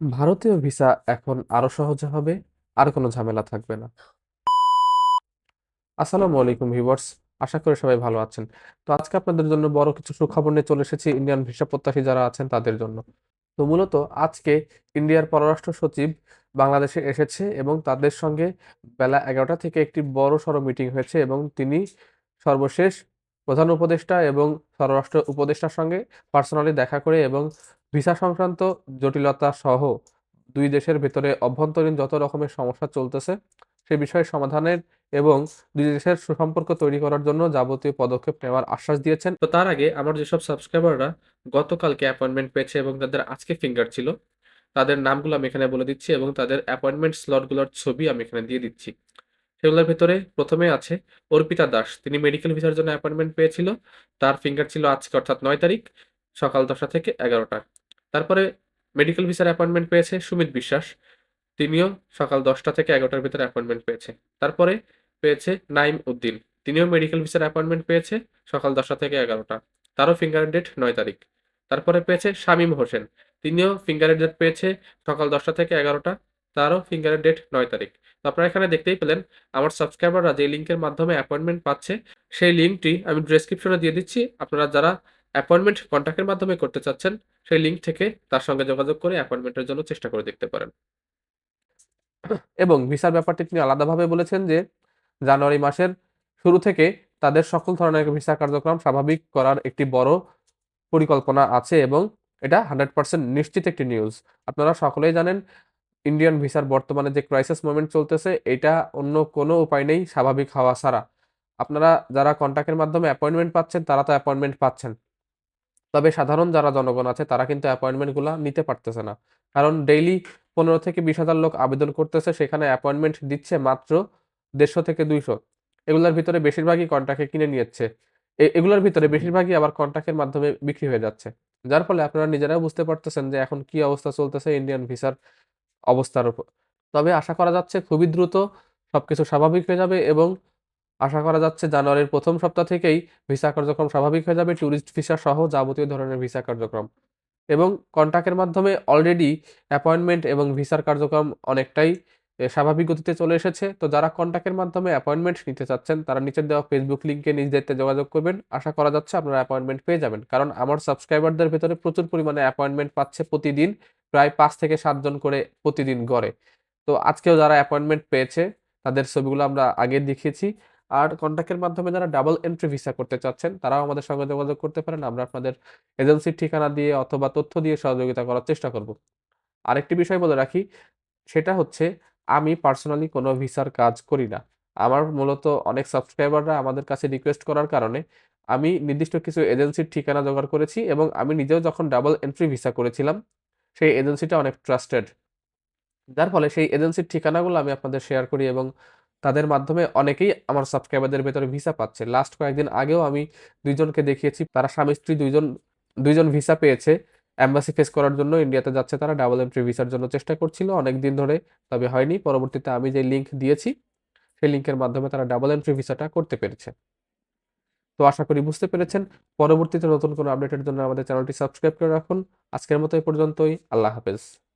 ভারতীয় ভিসা এখন আরও সহজে হবে, আর কোনো ঝামেলা থাকবে না। আসসালামু আলাইকুম ভিউয়ার্স, আশা করি সবাই ভালো আছেন। তো আজকে আপনাদের জন্য বড় কিছু সুখবর নিয়ে চলে এসেছি ইন্ডিয়ান ভিসা প্রত্যাশী যারা আছেন তাদের জন্য। তো মূলত আজকে ইন্ডিয়ার পররাষ্ট্র সচিব বাংলাদেশে এসেছে এবং তাদের সঙ্গে বেলা এগারোটা থেকে একটি বড় সড়ো মিটিং হয়েছে এবং তিনি সর্বশেষ প্রধান উপদেষ্টা এবং স্বরাষ্ট্র উপদেষ্টার সঙ্গে পার্সোনালি দেখা করে এবং ভিসা সংক্রান্ত জটিলতা সহ দুই দেশের ভেতরে অভ্যন্তরীণ যত রকমের সমস্যা চলতেছে, সে বিষয়ে সমাধানের এবং দুই দেশের সুসম্পর্ক তৈরি করার জন্য যাবতীয় পদক্ষেপ নেওয়ার আশ্বাস দিয়েছেন। তো তার আগে আমার যেসব সাবস্ক্রাইবাররা গতকালকে অ্যাপয়েন্টমেন্ট পেয়েছে এবং তাদের আজকে ফিঙ্গার ছিল, তাদের নামগুলো আমি এখানে বলে দিচ্ছি এবং তাদের অ্যাপয়েন্টমেন্ট স্লটগুলোর ছবি আমি এখানে দিয়ে দিচ্ছি। সেগুলোর ভেতরে প্রথমে আছে অর্পিতা দাস। তিনি মেডিকেল ভিসার জন্য অ্যাপয়েন্টমেন্ট পেয়েছিল। তার ফিঙ্গার ছিল আজকে অর্থাৎ নয় তারিখ, সকাল দশটা থেকে এগারোটা। তারপরে মেডিকেল ভিসার অ্যাপয়েন্টমেন্ট পেয়েছে সুমিত বিশ্বাস। তিনিও সকাল দশটা থেকে এগারোটার ভিতরে অ্যাপয়েন্টমেন্ট পেয়েছে। তারপরে পেয়েছে নাইম উদ্দিন। তিনিও মেডিকেল ভিসার অ্যাপয়েন্টমেন্ট পেয়েছে সকাল দশটা থেকে এগারোটা। তারও ফিঙ্গার ডেট নয় তারিখ। তারপরে পেয়েছে শামীম হোসেন। তিনিও ফিঙ্গারের ডেট পেয়েছে সকাল দশটা থেকে এগারোটা। তারও ফিঙ্গারের ডেট নয় তারিখ। তো আপনারা এখানে দেখতেই পেলেন, আমার সাবস্ক্রাইবাররা যে লিঙ্কের মাধ্যমে অ্যাপয়েন্টমেন্ট পাচ্ছে, সেই লিঙ্কটি আমি ডেসক্রিপশনে দিয়ে দিচ্ছি। আপনারা যারা অ্যাপয়েন্টমেন্ট কন্ট্যাক্টের মাধ্যমে করতে চাচ্ছেন, সেই লিঙ্ক থেকে তার সঙ্গে যোগাযোগ করে অ্যাপয়েন্টমেন্টের জন্য চেষ্টা করে দেখতে পারেন। এবং ভিসার ব্যাপারটি তিনি আলাদাভাবে বলেছেন যে, জানুয়ারি মাসের শুরু থেকে তাদের সকল ধরনের ভিসা কার্যক্রম স্বাভাবিক করার একটি বড় পরিকল্পনা আছে এবং এটা হান্ড্রেড পার্সেন্ট নিশ্চিত একটি নিউজ আপনারা সকলেই জানেন ইন্ডিয়ান ভিসার বর্তমানে যে ক্রাইসিস মোমেন্ট চলতেছে, এটা অন্য কোনো উপায় নেই স্বাভাবিক হওয়া ছাড়া। আপনারা যারা কন্ট্যাক্টের মাধ্যমে অ্যাপয়েন্টমেন্ট পাচ্ছেন, তারা তো অ্যাপয়েন্টমেন্ট পাচ্ছেন। তবে সাধারণ যারা জনগণ আছে, তারা কিন্তু অ্যাপয়েন্টমেন্টগুলো নিতে পারতেছে না। কারণ ডেইলি পনেরো থেকে বিশ হাজার লোক আবেদন করতেছে, সেখানে অ্যাপয়েন্টমেন্ট দিচ্ছে মাত্র দেড়শো থেকে দুইশো। এগুলোর ভিতরে বেশিরভাগই কন্ট্যাক্টে কিনে নিচ্ছে এ- এগুলোর ভিতরে বেশিরভাগই আবার কন্ট্যাক্টের মাধ্যমে বিক্রি হয়ে যাচ্ছে। যার ফলে আপনারা নিজেরাও বুঝতে পারতেছেন যে এখন কি অবস্থা চলতেছে ইন্ডিয়ান ভিসার অবস্থার উপর। তবে আশা করা যাচ্ছে খুবই দ্রুত সব কিছু স্বাভাবিক হয়ে যাবে এবং আশা করা যাচ্ছে জানুয়ারির প্রথম সপ্তাহ থেকেই ভিসা কার্যক্রম স্বাভাবিক হয়ে যাবে, ট্যুরিস্ট ভিসা সহ যাবতীয় ধরনের ভিসা কার্যক্রম। এবং কন্ট্যাক্টের মাধ্যমে অলরেডি অ্যাপয়েন্টমেন্ট এবং ভিসার কার্যক্রম অনেকটাই স্বাভাবিক গতিতে চলে এসেছে। তো যারা কন্ট্যাক্টের মাধ্যমে অ্যাপয়েন্টমেন্ট নিতে চাচ্ছেন, তারা নিচের দেওয়া ফেসবুক লিঙ্কে নিজ দায়িত্বে যোগাযোগ করবেন। আশা করা যাচ্ছে আপনারা অ্যাপয়েন্টমেন্ট পেয়ে যাবেন। কারণ আমার সাবস্ক্রাইবারদের ভেতরে প্রচুর পরিমাণে অ্যাপয়েন্টমেন্ট পাচ্ছে প্রতিদিন। প্রায় পাঁচ থেকে সাতজন করে প্রতিদিন গড়ে। তো আজকেও যারা অ্যাপয়েন্টমেন্ট পেয়েছে, তাদের ছবিগুলো আমরা আগে দেখিয়েছি। আর কন্ট্যাক্টের মাধ্যমে যারা ডাবল এন্ট্রি ভিসা করতে চাচ্ছেন, তারাও আমাদের সঙ্গে যোগাযোগ করতে পারেন। আমরা আপনাদের এজেন্সির ঠিকানা দিয়ে অথবা তথ্য দিয়ে সহযোগিতা করার চেষ্টা করব। আরেকটি বিষয় বলে রাখি, সেটা হচ্ছে আমি পার্সোনালি কোনো ভিসার কাজ করি না। আমার মূলত অনেক সাবস্ক্রাইবাররা আমাদের কাছে রিকোয়েস্ট করার কারণে আমি নির্দিষ্ট কিছু এজেন্সির ঠিকানা জোগাড় করেছি এবং আমি নিজেও যখন ডাবল এন্ট্রি ভিসা করেছিলাম সেই এজেন্সিটা অনেক ট্রাস্টেড যার ফলে সেই এজেন্সির ঠিকানাগুলো আমি আপনাদের শেয়ার করি এবং তাদের মাধ্যমে অনেকেই আমার সাবস্ক্রাইবারদের ভেতরে ভিসা পাচ্ছে। লাস্ট কয়েকদিন আগেও আমি দুইজনকে দেখিয়েছি, তারা স্বামী, স্ত্রী দুইজন দুইজন ভিসা পেয়েছে। অ্যাম্বাসি ফেস করার জন্য ইন্ডিয়াতে যাচ্ছে তারা ডাবল এন্ট্রি ভিসার জন্য চেষ্টা করছিল অনেক দিন ধরে তবে হয়নি। পরবর্তীতে আমি যে লিঙ্ক দিয়েছি, সেই লিঙ্কের মাধ্যমে তারা ডাবল এন্ট্রি ভিসাটা করতে পেরেছে। তো আশা করি বুঝতে পেরেছেন। পরবর্তীতে নতুন কোনো আপডেটের জন্য আমাদের চ্যানেলটি সাবস্ক্রাইব করে রাখুন। আজকের মতো এই পর্যন্তই। আল্লাহ হাফেজ।